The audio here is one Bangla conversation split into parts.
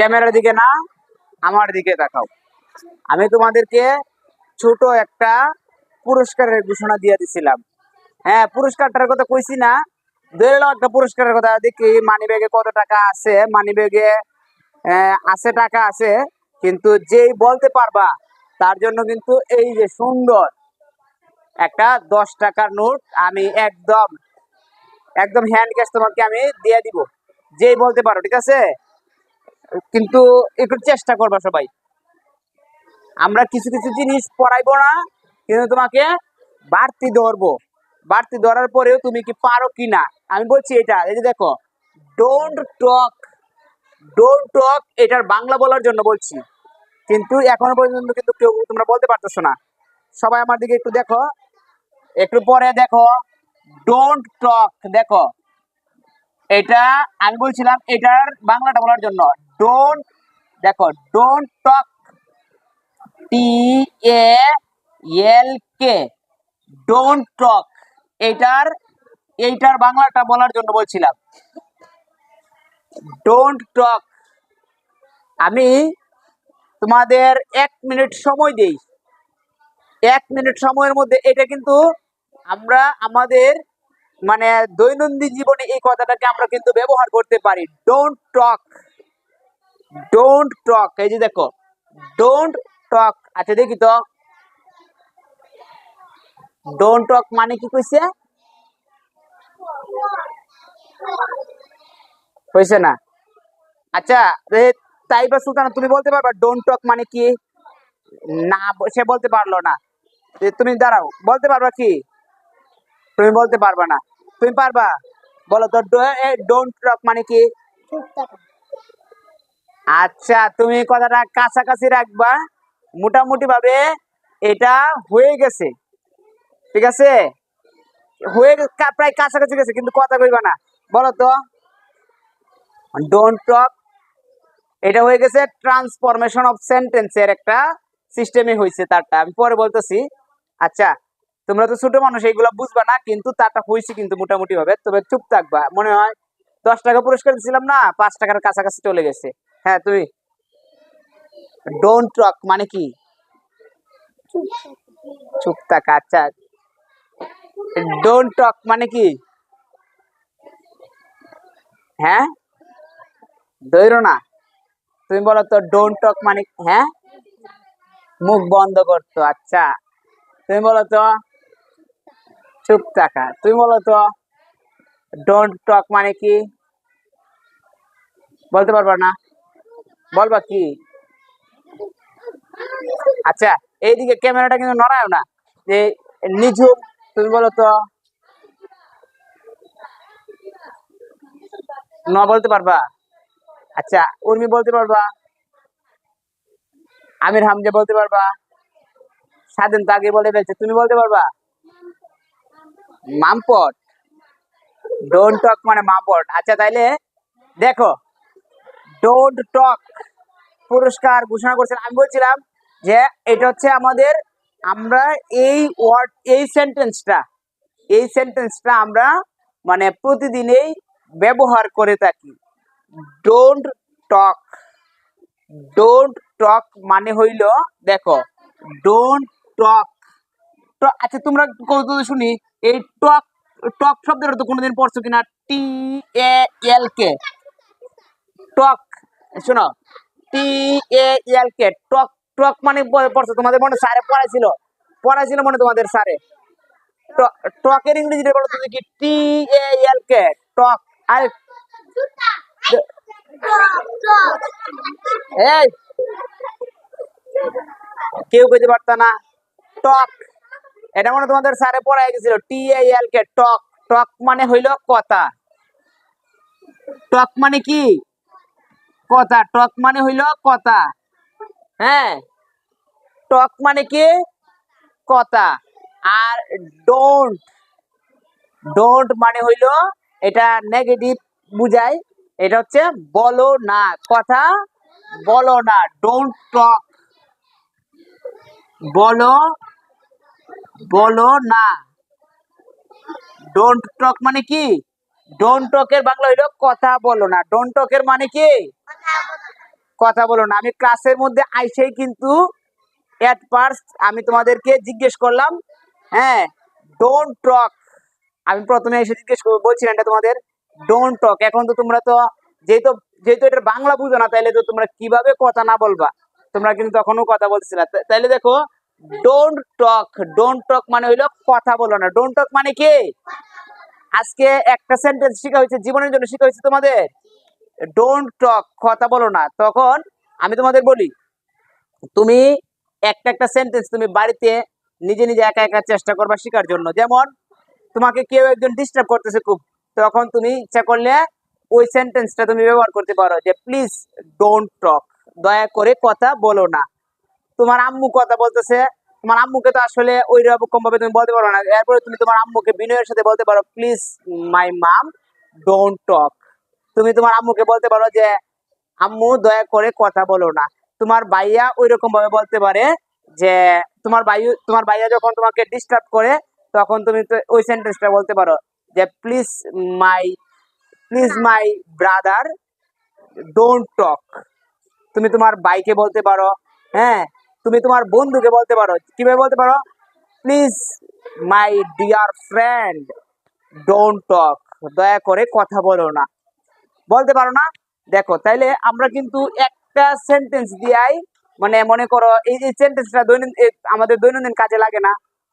ক্যামেরার দিকে না, আমার দিকে দেখাও। আমি তোমাদেরকে ছোট একটা পুরস্কারের ঘোষণা দিয়ে দিছিলাম। হ্যাঁ পুরস্কারটার কথা কইছি না একটা পুরস্কারের কথা দেখি মানি ব্যাগে কত টাকা আছে মানি ব্যাগে আছে টাকা আছে, কিন্তু যেই বলতে পারবা, তার জন্য কিন্তু এই যে সুন্দর একটা দশ টাকার নোট আমি একদম একদম হ্যান্ড ক্যাশ তোমাকে আমি দিয়ে দিব। যেই বলতে পারো, ঠিক আছে? কিন্তু একটু চেষ্টা করবা সবাই। আমরা কিছু কিছু জিনিস পড়াইবো না, কিন্তু তোমাকে বাড়তি ধরবো। বাড়তি ধরার পরেও তুমি কি পারো কি না? আমি বলছি এটা, এই যে দেখো ডোন্ট টক ডোন্ট টক এটার বাংলা বলার জন্য বলছি। কিন্তু এখনও পর্যন্ত কিন্তু কেউ তোমরা বলতে পারতেছো না। সবাই আমার দিকে একটু দেখো, একটু পরে দেখো ডোন্ট টক দেখো। এটা, আমি বলছিলাম, এটার বাংলাটা বলার জন্য। ডোন্ট দেখো don't talk T A L K don't talk এটার এইটার বাংলাটা বলার জন্য বলছিলাম। ডোন্ট টক আমি তোমাদের এক মিনিট সময় দেই। এক মিনিট সময়ের মধ্যে এটা কিন্তু আমরা আমাদের মানে দৈনন্দিন জীবনে এই কথাটাকে আমরা কিন্তু ব্যবহার করতে পারি। ডোন্ট টক ডোন্ট টক এই যে দেখো ডোন্ট টক আচ্ছা দেখি তো। ডোন্ট টক মানে কি কইছে? হয়েছে না। আচ্ছা এ, তাই বা সুলতানা তুমি বলতে পারবা ডোন্ট টক মানে কি? না সে বলতে পারল না। তুমি দাঁড়াও বলতে পারবা কি? তুমি বলতে পারবা না। তুমি পারবা? বলো তো ডোন্ট টক মানে কি? আচ্ছা তুমি কথাটা কাছাকাছি রাখবা। মোটামুটি ভাবে এটা হয়ে গেছে। ঠিক আছে? হয়ে প্রায় কাছাকাছি গেছে, কিন্তু কথা কইবা না। বলো তো। ডোন্ট টক এটা হয়ে গেছে ট্রান্সফরমেশন অফ সেন্টেন্সের একটা সিস্টেমে হয়েছে তারটা। আমি পরে বলতেছি। আচ্ছা তোমরা তো ছোট মানুষ, এইগুলো বুঝবা না, কিন্তু তারটা হয়েছে কিন্তু মোটামুটি ভাবে তবে চুপ থাকবা। মনে হয় দশ টাকা পুরস্কার দিছিলাম না, পাঁচ টাকার কাছাকাছি চলে গেছে। হ্যাঁ তুই ডোন্ট টক মানে কি? চুপ থাক আচ্ছা। ডোন্ট টক মানে কি? হ্যাঁ? ধৈর্য না। তুমি বলো তো ডোন্ট টক মানে হ্যাঁ? মুখ বন্ধ করতো আচ্ছা। তুমি বলো তো, চুপ থাকা। তুমি বলো তো ডোন্ট টক মানে কি? বলতে পারবা না? বলবা কি? আচ্ছা এইদিকে ক্যামেরাটা কিন্তু নড়ায় না। যে নিঝুম, তুমি বলো তো। ন বলতে পারবা? আচ্ছা উর্মি বলতে পারবা? আমির হামজা বলতে পারবা? স্বাধীন তো আগে বলে ফেলছে, তুমি বলতে পারবা? মামপট। ডোন্ট টক মানে মামপট। আচ্ছা তাইলে দেখো ডোন্ট টক পুরস্কার ঘোষণা করছেন আমি বলছিলাম যে এটা হচ্ছে আমাদের, আমরা এই ওয়ার্ড এই সেন্টেন্সটা এই সেন্টেন্সটা আমরা মানে প্রতিদিনেই ব্যবহার করে থাকি। ডোন্ট টক ডোন্ট টক মানে হইল, দেখো ডোন্ট টক আচ্ছা তোমরা কৌতুক শুনি? এই টক টক শব্দটা তো কোনোদিন পড়ছো কিনা? টি এ এল কে টক শোনো টি এ এল কে টক টক মানে পড়ছো, তোমাদের মনে স্যারে পড়াইছিল? পড়াইছিল মনে তোমাদের স্যারে। টকের ইংরেজিটা বলো তুমি কি? টি এ এল কে টক, আরে এই, কেউ বুঝতে পারতো না। টক, এটা মনে তোমাদের স্যারে পড়াই গেছিল। টি এ এল কে টক টক মানে হইল কথা। টক মানে কি? কথা। টক মানে হইল কথা। হ্যাঁ? টক মানে কি? কথা। আর ডোন্ট ডোন্ট মানে হইল এটা নেগেটিভ বুঝায়। এটা হচ্ছে বলো না। কথা বলো না। ডোন্ট টক বলো বলো না। ডোন্ট টক মানে কি? ডোন্ট টকের বাংলা হইল কথা বলো না। ডোন্ট টকের মানে কি? কথা বলো না। আমি ক্লাসের মধ্যে আইসেই কিন্তু এট ফার্স্ট আমি তোমাদেরকে জিজ্ঞেস করলাম হ্যাঁ ডোন্ট টক আমি প্রথমে এসে জিজ্ঞেস বলছিলাম এটা তোমাদের ডোন্ট টক এখন তো তোমরা তো যেহেতু যেহেতু এটা বাংলা বুঝো না, তাইলে তো তোমরা কীভাবে কথা না বলবা? তোমরা কিন্তু তখনও কথা বলছিলা তাইলে দেখো ডোন্ট টক ডোন্ট টক মানে হইল কথা বলো না। ডোন্ট টক মানে কি? আজকে একটা সেন্টেন্স শেখা হয়েছে, জীবনের জন্য শেখা হয়েছে তোমাদের। ডোন্ট টক কথা বলো না। তখন আমি তোমাদের বলি, তুমি একটা একটা সেন্টেন্স তুমি বাড়িতে নিজে নিজে একা একা চেষ্টা করবা শেখার জন্য। যেমন, তোমাকে কেউ একজন ডিস্টার্ব করতেছে খুব, তখন তুমি ইচ্ছা করলে ওই সেন্টেন্সটা তুমি ব্যবহার করতে পারো যে প্লিজ ডোন্ট টক দয়া করে কথা বলো না। তোমার আম্মু কথা বলতেছে তোমার আম্মুকে তো আসলে ওই রকম ভাবে তুমি বলতে পারো না। এরপরে তুমি তোমার আম্মুকে বিনয়ের সাথে বলতে পারো please my ma'am don't talk তুমি তোমার আম্মুকে বলতে পারো যে, আম্মু, দয়া করে কথা বলো না। তোমার ভাইয়া ওই রকম ভাবে বলতে পারে যে, তোমার ভাই, তোমার ভাইয়া যখন তোমাকে ডিস্টার্ব করে, তখন তুমি ওই সেন্টেন্সটা বলতে পারো যে please my please my brother don't talk তুমি তোমার ভাইকে বলতে পারো হ্যাঁ? তুমি তোমার বন্ধুকে বলতে পারো। কীভাবে বলতে পারো? Please my dear friend don't talk দয়া করে কথা বলো না। বলতে পারো না? দেখো, তাইলে আমরা কিন্তু একটা সেন্টেন্স দিয়াই মানে মনে করো, এই যে সেন্টেন্সটা দৈনন্দিন আমাদের দৈনন্দিন কাজে লাগে না।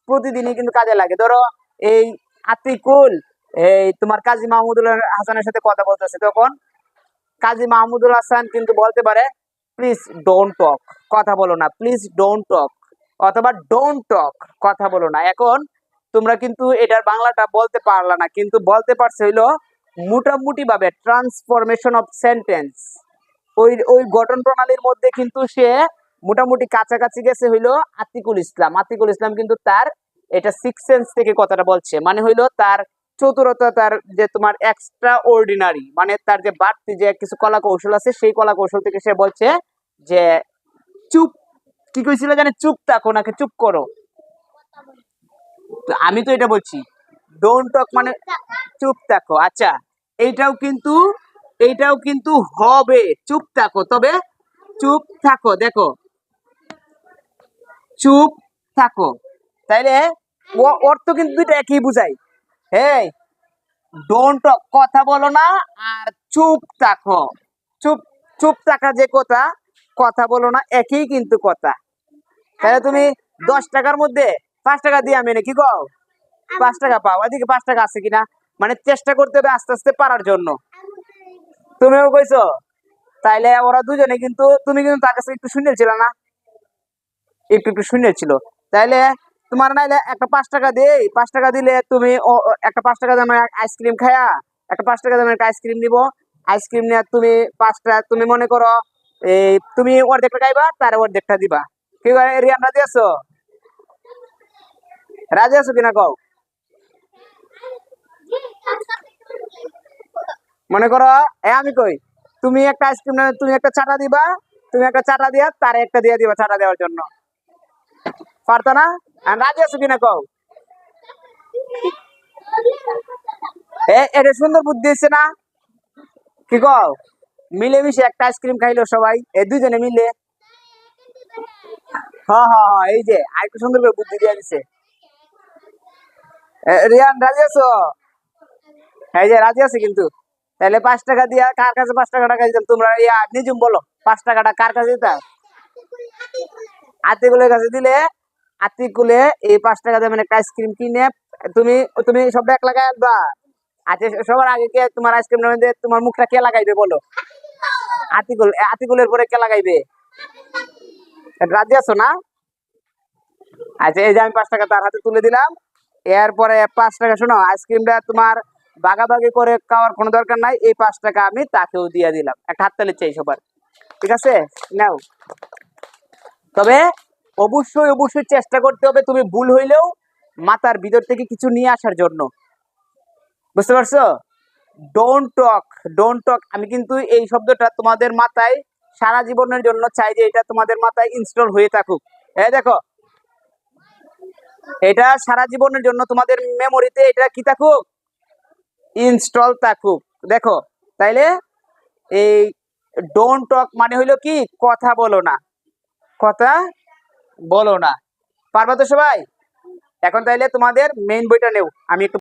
প্রতিদিনই কিন্তু কাজে লাগে। ধরো, এই আতিকুল, এই তোমার কাজী মাহমুদুল হাসানের সাথে কথা বলতেছে, তখন কাজী মাহমুদুল হাসান কিন্তু বলতে পারে প্লিজ ডোন্ট টক কথা বলো না। প্লিজ ডোন্ট টক অথবা ডোন্ট টক কথা বলো না। এখন তোমরা কিন্তু এটার বাংলাটা বলতে পারলা না। কিন্তু বলতে পারছে হইল মোটামুটি ভাবে ট্রান্সফরমেশন অফ সেন্টেন্স ওই ওই গঠন প্রণালীর মধ্যে কিন্তু সে মোটামুটি কাছাকাছি গেছে হইল আতিকুল ইসলাম। আতিকুল ইসলাম কিন্তু তার এটা সিক্স সেন্স থেকে কথাটা বলছে। মানে হইল তার চতুরতা তার যে তোমার এক্সট্রা অর্ডিনারি মানে তার যে বাড়তি যে কিছু কলা কৌশল আছে সেই কলা কৌশল থেকে সে বলছে যে চুপ কি কইছিল জানে? চুপ থাকো নাকি চুপ করো। তো আমি তো এটা বলছি ডোন্ট টক মানে চুপ থাকো। আচ্ছা এইটাও কিন্তু এইটাও কিন্তু হবে চুপ থাকো তবে চুপ থাকো দেখো। চুপ থাকো তাইলে অর্থ কিন্তু দুইটা একই বুঝাই হ্যাঁ ডোন্ট কথা বলো না আর চুপ থাকো। চুপ চুপ থাকা যে কথা কথা বলো না, একই কিন্তু কথা। তাহলে তুমি দশ টাকার মধ্যে পাঁচ টাকা দিয়ে আমি কি কও? পাঁচ টাকা পাও, এদিকে পাঁচ টাকা আছে কিনা? মানে চেষ্টা করতে হবে আস্তে আস্তে পারার জন্য। তুমিও কইছো? তাইলে ওরা দুজনে কিন্তু, তুমি কিন্তু তার কাছে একটু শুনেছিল না? একটু একটু শুনেছিল। তাইলে তোমার নাইলে একটা পাঁচ টাকা দেই। পাঁচ টাকা দিলে তুমি একটা পাঁচ টাকা দামের আইসক্রিম খায়া, একটা পাঁচ টাকা দামের একটা আইসক্রিম নিবো। আইসক্রিম নিয়ে তুমি পাঁচটা, তুমি মনে করো, এই তুমি অর্ধেকটা খাইবা, তার অর্ধেকটা দিবা। কি রিয়ান, রাজি আছো? রাজি আছো কিনা কও? মনে করো, এ আমি কই, তুমি একটা আইসক্রিম তুমি একটা চাটা দিবা, তুমি একটা চাটা দিয়া, তারে একটা দিয়ে দিবা চাটা দেওয়ার জন্য। পারতো না? রাজি আছো কিনা কও? এটা সুন্দর বুদ্ধি হচ্ছে না? কি কও? মিলেমিশে একটা আইসক্রিম খাইলো সবাই এই দুজনে মিলে। হ্যাঁ হ্যাঁ হ্যাঁ এই যে, আরেকটু সুন্দর করে বুদ্ধি দিয়ে দিছে। রিয়ান, রাজি আছো? এই যে, রাজি আছে কিন্তু। তাহলে পাঁচ টাকা দিয়া, কার কাছে পাঁচ টাকা টাকা দিতাম তোমরা? ইয়া, নিজুম বলো, পাঁচ টাকাটা কার কাছে দিতাম আতিকুলের কাছে দিলে আতিকুলে এই পাঁচ টাকা দিয়ে একটা আইসক্রিম কিনে তুমি তুমি সব এক লাগাই আনবা। আচ্ছা সবার আগে কে তোমার আইসক্রিম মধ্যে তোমার মুখটা কে লাগাইবে বলো? আতিকুল আতিকুলের পরে কে লাগাইবে? রাজি আছো না? আচ্ছা এই যে আমি পাঁচ টাকা তার হাতে তুলে দিলাম। এরপরে পাঁচ টাকা, শোনো, আইসক্রিমটা তোমার বাগাবাগি করে খাওয়ার কোনো দরকার নাই। এই পাঁচ টাকা আমি তাকেও দিয়ে দিলাম। একটা হাততালি চাই সবার। ঠিক আছে? নাও। তবে অবশ্যই অবশ্যই চেষ্টা করতে হবে তুমি ভুল হইলেও মাথার ভিতর থেকে কিছু নিয়ে আসার জন্য। বুঝতে পারছ? ডোন্ট টক ডোন্ট টক আমি কিন্তু এই শব্দটা তোমাদের মাথায় সারা জীবনের জন্য চাই যে এটা তোমাদের মাথায় ইনস্টল হয়ে থাকুক। হ্যাঁ দেখো, এটা সারা জীবনের জন্য তোমাদের মেমোরিতে এটা কি থাকুক? ইনস্টল থাকুক। দেখো, তাইলে এই ডোন্ট টক মানে হইল কি? কথা বলো না। কথা বলো না। পারবা তো সবাই? এখন তাইলে তোমাদের মেইন বইটা নেও। আমি একটু